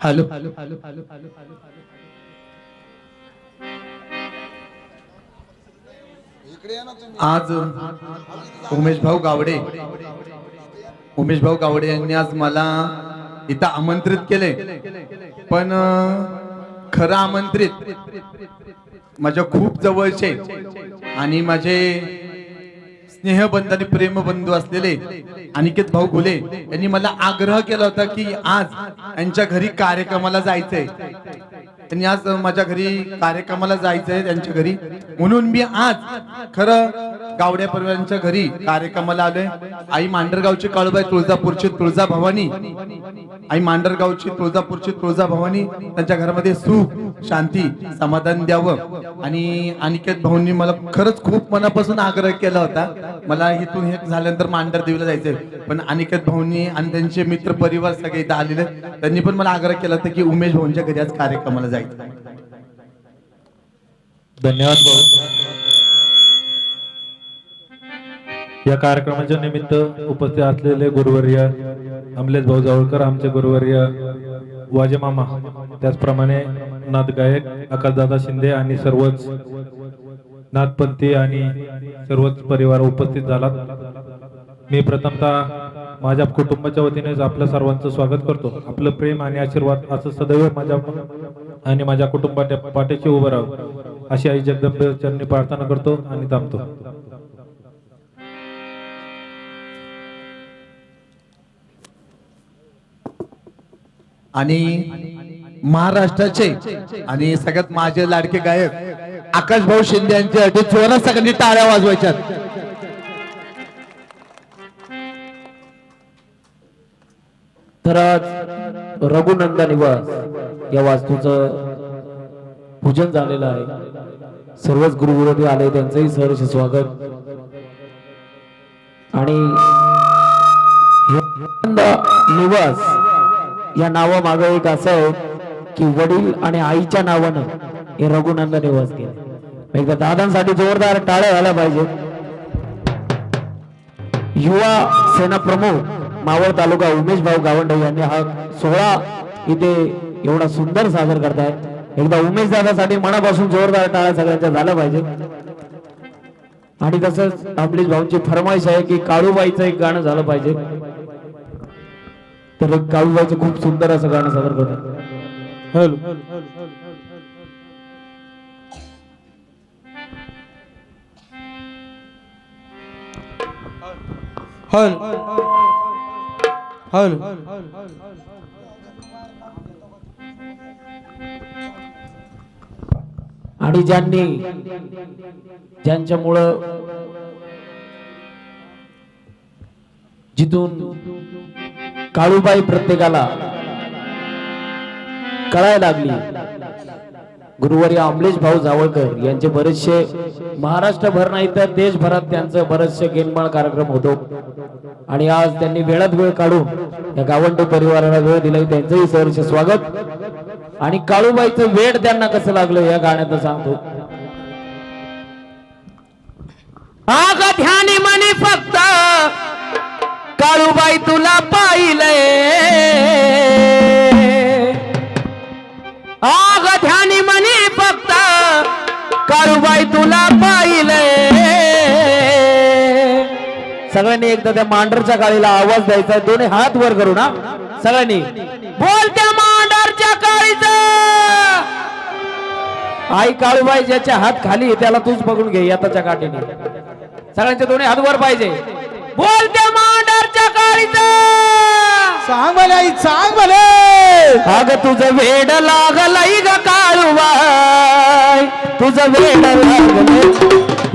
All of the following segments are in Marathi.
हॅलो. आज उमेश भाऊ गावडे. उमेश भाऊ गावडे यांनी आज मला इथं आमंत्रित केले. पण खरं आमंत्रित माझ्या खूप जवळचे आणि माझे स्नेहबंध आणि प्रेमबंधू असलेले अनिकेत भाऊ गुले यांनी मला आग्रह केला होता की आज यांच्या घरी कार्यक्रमाला जायचंय. त्यांनी आज माझ्या घरी कार्यक्रमाला जायचंय त्यांच्या घरी. म्हणून मी आज खरं गावड्या परिवारांच्या घरी कार्यक्रमाला आलोय. आई मांडरगावची काळूबाई तुळजापूरची तुळजा भवानी. आई मांडरगावची तुळजापूरची तुळजा भवानी. त्यांच्या घरामध्ये सुख शांती समाधान द्यावं. आणि अनिकेत भाऊंनी मला खरंच खूप मनापासून आग्रह केला होता. मला इथून हे झाल्यानंतर मांडर देवीला जायचंय. पण अनिकेत भाऊंनी आणि त्यांचे मित्र परिवार सगळे इथं आलेले त्यांनी पण मला आग्रह केला होता की उमेश भाऊंच्या घरी आज कार्यक्रमाला जायचं धन्यवाद भाऊ. या कार्यक्रमाच्या निमित्त उपस्थित असलेले गुरुवर्य अमलेश भाऊ जावळकर आमचे गुरुवर्य वाजे मामा त्याचप्रमाणे नाथ गायक आकाशदादा शिंदे आणि सर्वच नाथपंथी आणि सर्वच परिवार उपस्थित झालात. मी प्रथमतः माझ्या कुटुंबाच्या वतीने आपल्या सर्वांचं स्वागत करतो. आपलं प्रेम आणि आशीर्वाद असं सदैव माझ्या आणि माझ्या कुटुंबाच्या पाठीशी उभं राहावं अशी आई जगदंबे चरणी प्रार्थना करतो आणि थांबतो. आणि महाराष्ट्राचे आणि सगळ्यात माझे लाडके गायक आकाश भाऊ शिंदे यांचे अटी जोरात सगळ्यांनी टाळ्या वाजवायच्यात. तर आज रघुनंदा निवास. या वास्तूचं पूजन झालेलं आहे. सर्वच गुरुविरोधी आले त्यांचंही सहर्ष स्वागत. आणि निवास या नावामाग एक असं आहे की वडील आणि आईच्या नावानं हे रघुनंद निवास केले. एकदा दादांसाठी जोरदार टाळ्या व्हायला पाहिजे युवा सेना प्रमुख मावळ तालुका उमेश भाऊ गावंडे यांनी हा सोहळा इथे एवढा सुंदर सादर करताय. एकदा उमेश दादासाठी मनापासून जोरदार टाळ्या सगळ्यांच्या झालं पाहिजे आणि तसंच आपली भाऊंची फरमाईश आहे की काळूबाईचं एक गाणं झालं पाहिजे. तर काळूबाईचं खूप सुंदर असं गाणं सादर करतात हॅलो. हल. हल. आणि ज्यांनी ज्यांच्यामुळं जिथून काळूबाई प्रत्येकाला कळायला लागली गुरुवारी अमलेश भाऊ जावळकर यांचे बरेचसे महाराष्ट्रभर नाही तर देशभरात त्यांचं बरेचसे गेनमाळ कार्यक्रम होतो. आणि आज त्यांनी वेळात वेळ काढून या गावंड परिवाराला वेळ दिला त्यांचंही सहर्ष स्वागत. आणि काळूबाईचं वेड त्यांना कसं लागलं या गाण्याचं सांगतो. आग ध्यानी म्हणे फक्त काळूबाई तुला पाहिलंय. आग ध्यानी म्हणे फक्त काळूबाई तुला पाहिलंय. सगळ्यांनी एकदा त्या मांडरच्या काळीला आवाज द्यायचा दोन्ही हात वर करू ना. सगळ्यांनी. बोलत्या आई काळूबाई ज्याच्या हात खाली त्याला तूच बघून घे याताच्या काठीने सगळ्यांचे दोन्ही हात वर पाहिजे. बोल त्या मांडरच्या काळीचा सांग भले आई सांग भले. अग तुझं वेड लागलंय ग काळूबाई. तुझं वेड लागलंय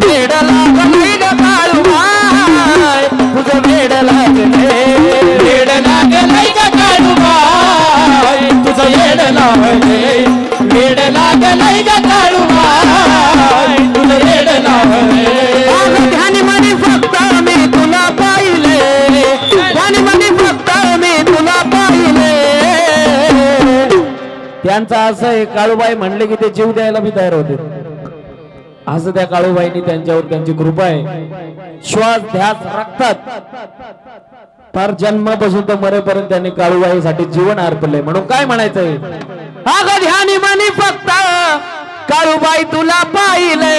वेड लागलंय ग काळूबाई. तुझं वेड लागलंय वेड लागलंय ग काळूबाई. तुझं वेड लागलंय वेड लागलंय ग त्यांचा असं आहे काळूबाई म्हणले की ते जीव द्यायला बी तयार होते. असं त्या काळूबाईनी त्यांच्यावर त्यांची कृपा आहे. श्वास ध्यास रक्तात. फार जन्मापासून तर मरेपर्यंत त्यांनी काळूबाईसाठी जीवन अर्पले म्हणून काय म्हणायचंय? अगं ध्यानी मनी फक्त काळूबाई तुला पाहिले.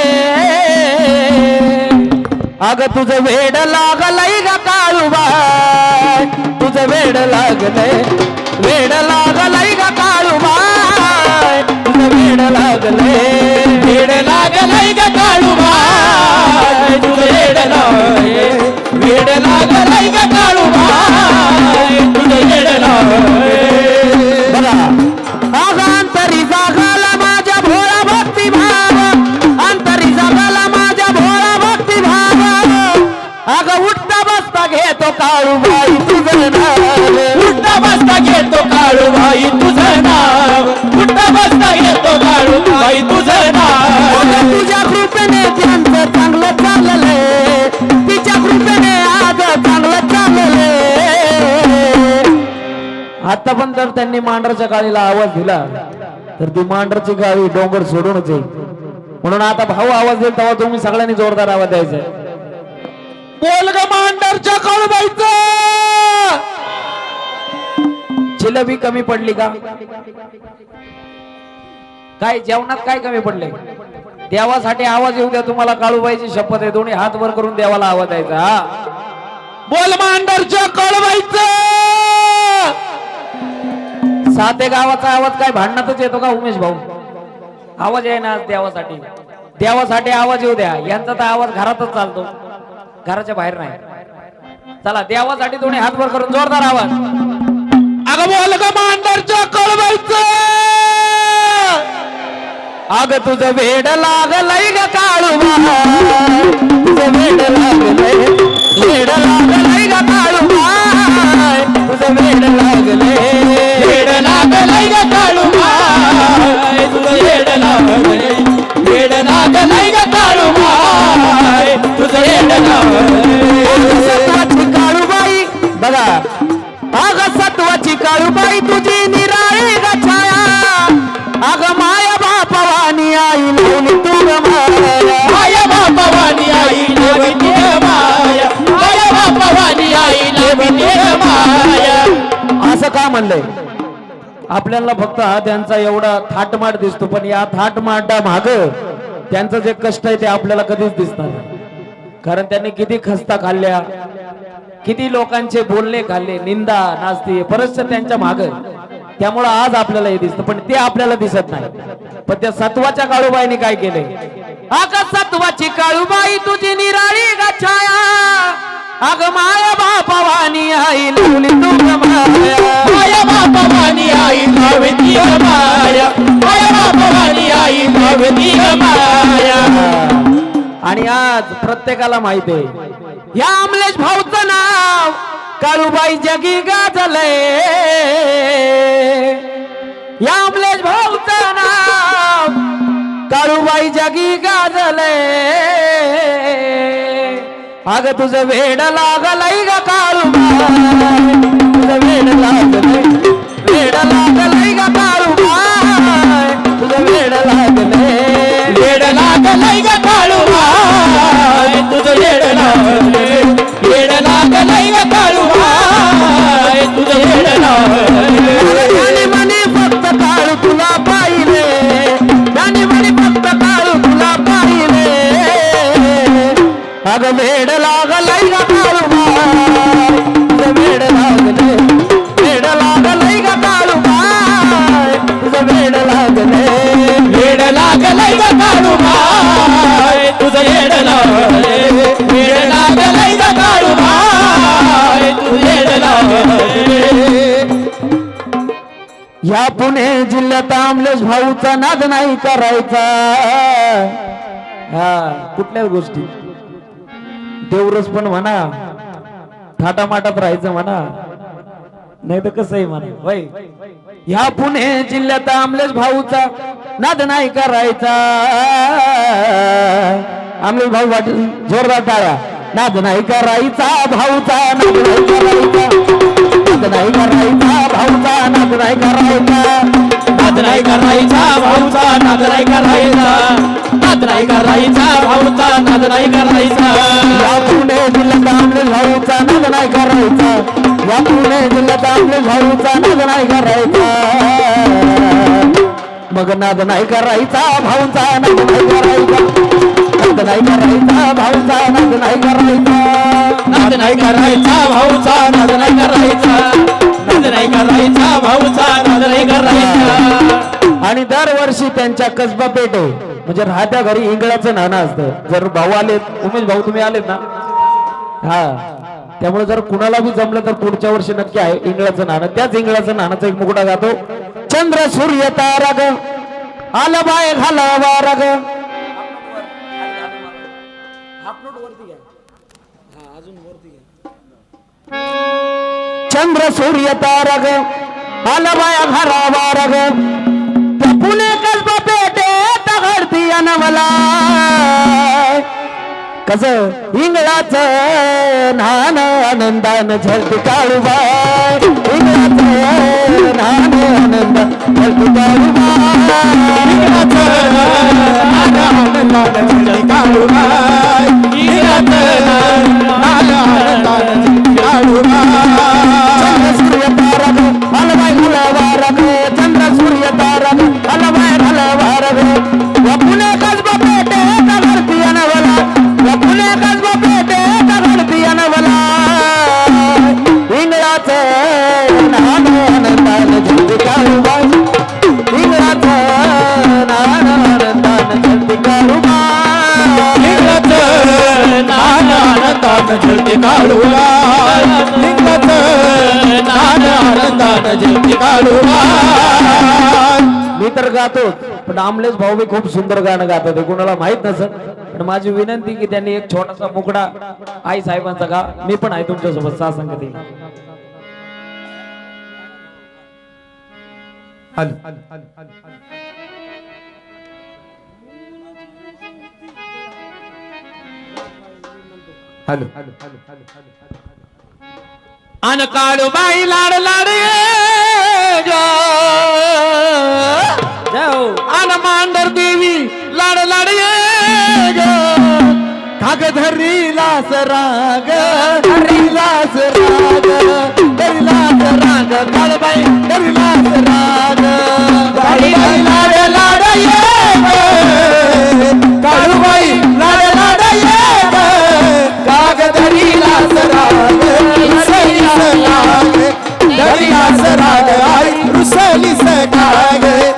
अगं तुझं वेड लागलंय ग काळूबाई. तुझं वेड लागलंय. वेड लागलंय ग काळू वेड लागलंय वेड लागलंय ग वेड लागलंय वेड लागलंय ग तुझं वेड लागलंय. बघा अगं अंतरी जागाला माझ्या भोळा भक्ती भाव अंतरी जागाला माझ्या भोळा भक्ती भाव अगं उठता बसता घेतो काळूबाई तुझं नाव. उठता बसता घेतो काळूबाई आता पण जर त्यांनी मांडरच्या काळीला आवाज दिला तर ती मांडरची गावी डोंगर सोडूनच येईल. म्हणून आता भाऊ आवाज देईल तेव्हा तुम्ही सगळ्यांनी जोरदार आवाज द्यायचा बोल ग मांडरच्या कळबाईचा! जिलबी कमी पडली का? काय जेवणात काय कमी पडले? देवासाठी आवाज येऊ द्या तुम्हाला काळूबाईची शपथ आहे. दोन्ही हात वर करून देवाला आवाज द्यायचा हा. बोल मांडरच्या कळबाईचा! साते गावाचा आवाज काय? भांडणातच येतो का उमेश भाऊ? आवाज आहे ना देवासाठी. देवासाठी आवाज येऊ द्या. यांचा तर आवाज घरातच चालतो. घराच्या बाहेर नाही. चला देवासाठी दोन्ही हातभर करून जोरदार आवाज. अगं बोल ग मांडरच्या कळवायचं. अग तुझं वेड लागलंय ग काळू तुझं वेड लागलंय. वेड लागलंय ग काळू सत्वाची काळूबाई बघा अग सत्वाची काळूबाई तुझी निराळी ग अग माया बापवानी आई लावली तू माया बापवानी आई लावली माया माया बापवानी आई लावली माया असं का म्हणलंय आपल्याला फक्त हा त्यांचा एवढा थाटमाट दिसतो पण या थाटमाटा माग त्यांचं जे कष्ट आहे ते आपल्याला कधीच दिसणार नाही. कारण त्यांनी किती खस्ता खाल्ल्या किती लोकांचे बोलणे खाल्ले निंदा नाचते बरचसं त्यांच्या माग. त्यामुळं आज आपल्याला हे दिसतं पण ते आपल्याला दिसत नाही. पण त्या सत्वाच्या काळूबाईने काय केले अग सत्वाची काळूबाई तुझी निराळी गछाया. अग माया बापवानी आई लावली तू माया माया आई लावली माया माया आई लावली माया आणि आज प्रत्येकाला माहिती आहे. या अमलेश भाऊचं नाव काळूबाई जगी गाजलय. या अमलेश भाऊचं नाव काळूबाई जगी गाजलय. अग तुझं वेड लागलंय ग काळूबाई. तुझं वेड लागलय. वेड लागलंय ग काळूबाई. तुझं वेड लागलंय. वेड लागलंय ग काळू वेड लागलंय वेड लागलंय ग तुझं वेड लागलंय. वेड लागलंय ग तुझं वेड लागलंय. या पुणे जिल्ह्यात आमलेश भाऊचा नाद नाही करायचा. हा कुठल्याच गोष्टी. देवरस पण म्हणा थाटामाटात राहायचं म्हणा. नाही तर कसं आहे म्हणा वय ह्या पुणे जिल्ह्यात आमलेश भाऊचा नाद नाही करायचा आमलेश भाऊ वाटेल जोरदार टाळ्या नाद नाही करायचा भाऊचा नाद नाही करायचा नाद नाही करायचा भाऊचा नाद नाही करायचा नाद नाही करायचा भाऊचा नाद नाही करायचा नाद नाही करायचा भाऊचा नाद नाही करायचा या पुणे जिल्ह्यात आपले भाऊचा नाद नाही करायचा या पुणे जिल्ह्यात आपले भाऊचा नाद नाही करायचा. मग नाद नाही करायचा भाऊचा नाद नाही करायचा. नाद नाही करायचा भाऊचा नाद नाही करायचा. नाद नाही करायचा भाऊचा नाद नाही करायचा. नाद नाही करायचा भाऊचा नाद नाही करायचा. आणि दरवर्षी त्यांच्या कसबा आहे म्हणजे राहत्या घरी इंगळाचं नाणं असतं. जर भाऊ आलेत उमेश भाऊ तुम्ही आलेत ना? हा. त्यामुळे जर कुणाला बी जमलं तर पुढच्या वर्षी नक्की आहे इंगळाचं नाणं. त्याच इंगळाचं नाणाचा एक मुकुटा जातो चंद्र सूर्य ताराग आलं बाय घालावा राग चंद्र सूर्य तारग आलं बाय घाला रग त्या पुणे कसबा पेटे तगडती अनवला. कस इंगळाच नान आनंदान झलती काळूबाय इंगळाच नान आनंद झलती चंद्र मी तर गातो पण आमलेच भाऊ बी खूप सुंदर गाणं गातात हे कोणाला माहीत नसत पण माझी विनंती की त्यांनी एक छोटासा मुकडा आई साहेबांचा गा मी पण आहे तुमच्यासोबत सहा संगती हॅलो. हॅलो. अन काढू बाई लाड लाड अन मांडर देवी लाड लाड कागधरी लास राग धरी लास राग धरी लास राग. काळबाई धरी लास राग. लाड लाड ये आई रुसली गए